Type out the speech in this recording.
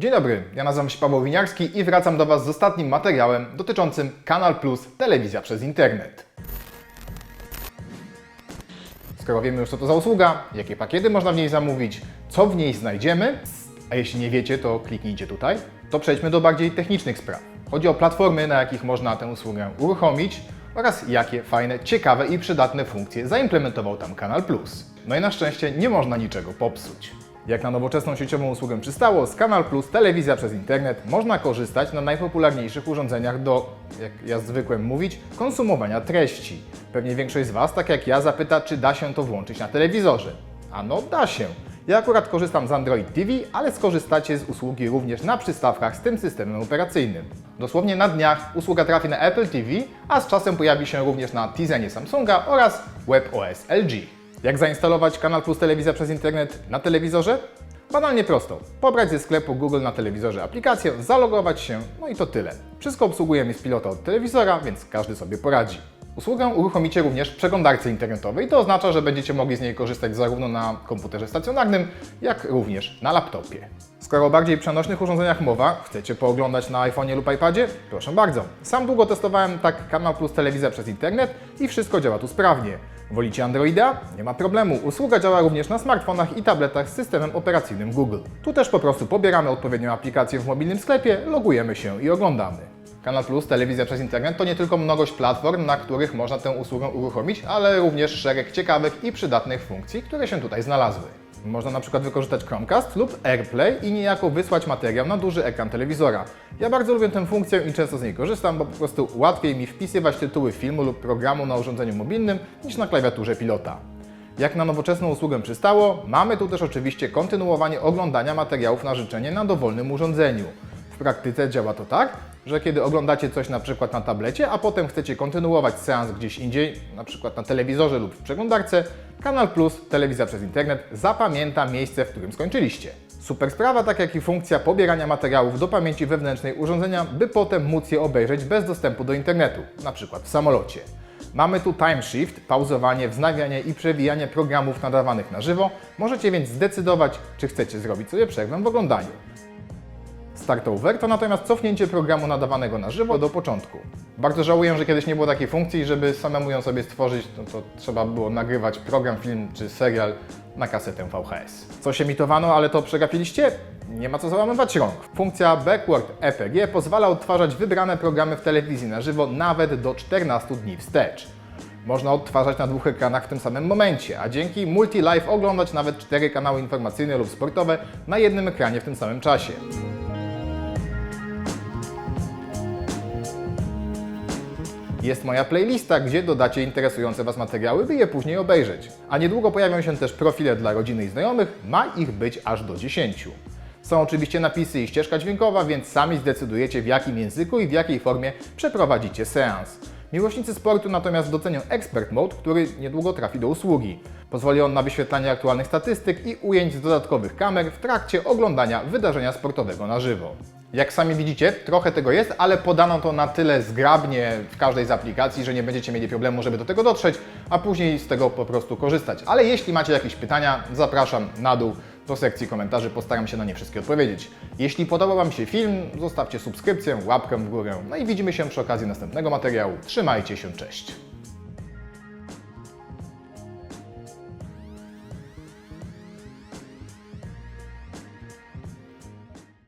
Dzień dobry, ja nazywam się Paweł Winiarski i wracam do Was z ostatnim materiałem dotyczącym Kanal Plus Telewizja przez Internet. Skoro wiemy już co to za usługa, jakie pakiety można w niej zamówić, co w niej znajdziemy, a jeśli nie wiecie, to kliknijcie tutaj, to przejdźmy do bardziej technicznych spraw. Chodzi o platformy, na jakich można tę usługę uruchomić oraz jakie fajne, ciekawe i przydatne funkcje zaimplementował tam Kanal Plus. No i na szczęście nie można niczego popsuć. Jak na nowoczesną sieciową usługę przystało, z Kanal Plus telewizja przez internet można korzystać na najpopularniejszych urządzeniach do, jak ja zwykłem mówić, konsumowania treści. Pewnie większość z Was, tak jak ja, zapyta, czy da się to włączyć na telewizorze. A no da się. Ja akurat korzystam z Android TV, ale skorzystacie z usługi również na przystawkach z tym systemem operacyjnym. Dosłownie na dniach usługa trafi na Apple TV, a z czasem pojawi się również na Tizenie Samsunga oraz WebOS LG. Jak zainstalować Kanal Plus Telewizja przez internet na telewizorze? Banalnie prosto. Pobrać ze sklepu Google na telewizorze aplikację, zalogować się, no i to tyle. Wszystko obsługujemy z pilota od telewizora, więc każdy sobie poradzi. Usługę uruchomicie również w przeglądarce internetowej. To oznacza, że będziecie mogli z niej korzystać zarówno na komputerze stacjonarnym, jak również na laptopie. Skoro o bardziej przenośnych urządzeniach mowa, chcecie pooglądać na iPhone'ie lub iPadzie? Proszę bardzo. Sam długo testowałem tak Kanal Plus Telewizja przez internet i wszystko działa tu sprawnie. Wolicie Androida? Nie ma problemu. Usługa działa również na smartfonach i tabletach z systemem operacyjnym Google. Tu też po prostu pobieramy odpowiednią aplikację w mobilnym sklepie, logujemy się i oglądamy. Kanal Plus, telewizja przez internet to nie tylko mnogość platform, na których można tę usługę uruchomić, ale również szereg ciekawych i przydatnych funkcji, które się tutaj znalazły. Można na przykład wykorzystać Chromecast lub AirPlay i niejako wysłać materiał na duży ekran telewizora. Ja bardzo lubię tę funkcję i często z niej korzystam, bo po prostu łatwiej mi wpisywać tytuły filmu lub programu na urządzeniu mobilnym niż na klawiaturze pilota. Jak na nowoczesną usługę przystało, mamy tu też oczywiście kontynuowanie oglądania materiałów na życzenie na dowolnym urządzeniu. W praktyce działa to tak, że kiedy oglądacie coś na przykład na tablecie, a potem chcecie kontynuować seans gdzieś indziej, na przykład na telewizorze lub w przeglądarce, Kanal Plus, telewizja przez internet, zapamięta miejsce, w którym skończyliście. Super sprawa, tak jak i funkcja pobierania materiałów do pamięci wewnętrznej urządzenia, by potem móc je obejrzeć bez dostępu do internetu, na przykład w samolocie. Mamy tu time shift, pauzowanie, wznawianie i przewijanie programów nadawanych na żywo. Możecie więc zdecydować, czy chcecie zrobić sobie przerwę w oglądaniu. Start over to natomiast cofnięcie programu nadawanego na żywo do początku. Bardzo żałuję, że kiedyś nie było takiej funkcji, żeby samemu ją sobie stworzyć, no to trzeba było nagrywać program, film czy serial na kasetę VHS. Coś emitowano, ale to przegapiliście? Nie ma co załamywać rąk. Funkcja Backward EPG pozwala odtwarzać wybrane programy w telewizji na żywo nawet do 14 dni wstecz. Można odtwarzać na dwóch ekranach w tym samym momencie, a dzięki Multi-Live oglądać nawet cztery kanały informacyjne lub sportowe na jednym ekranie w tym samym czasie. Jest moja playlista, gdzie dodacie interesujące Was materiały, by je później obejrzeć. A niedługo pojawią się też profile dla rodziny i znajomych, ma ich być aż do 10. Są oczywiście napisy i ścieżka dźwiękowa, więc sami zdecydujecie w jakim języku i w jakiej formie przeprowadzicie seans. Miłośnicy sportu natomiast docenią Expert Mode, który niedługo trafi do usługi. Pozwoli on na wyświetlanie aktualnych statystyk i ujęć z dodatkowych kamer w trakcie oglądania wydarzenia sportowego na żywo. Jak sami widzicie, trochę tego jest, ale podano to na tyle zgrabnie w każdej z aplikacji, że nie będziecie mieli problemu, żeby do tego dotrzeć, a później z tego po prostu korzystać. Ale jeśli macie jakieś pytania, zapraszam na dół do sekcji komentarzy, postaram się na nie wszystkie odpowiedzieć. Jeśli podobał Wam się film, zostawcie subskrypcję, łapkę w górę, no i widzimy się przy okazji następnego materiału. Trzymajcie się, cześć!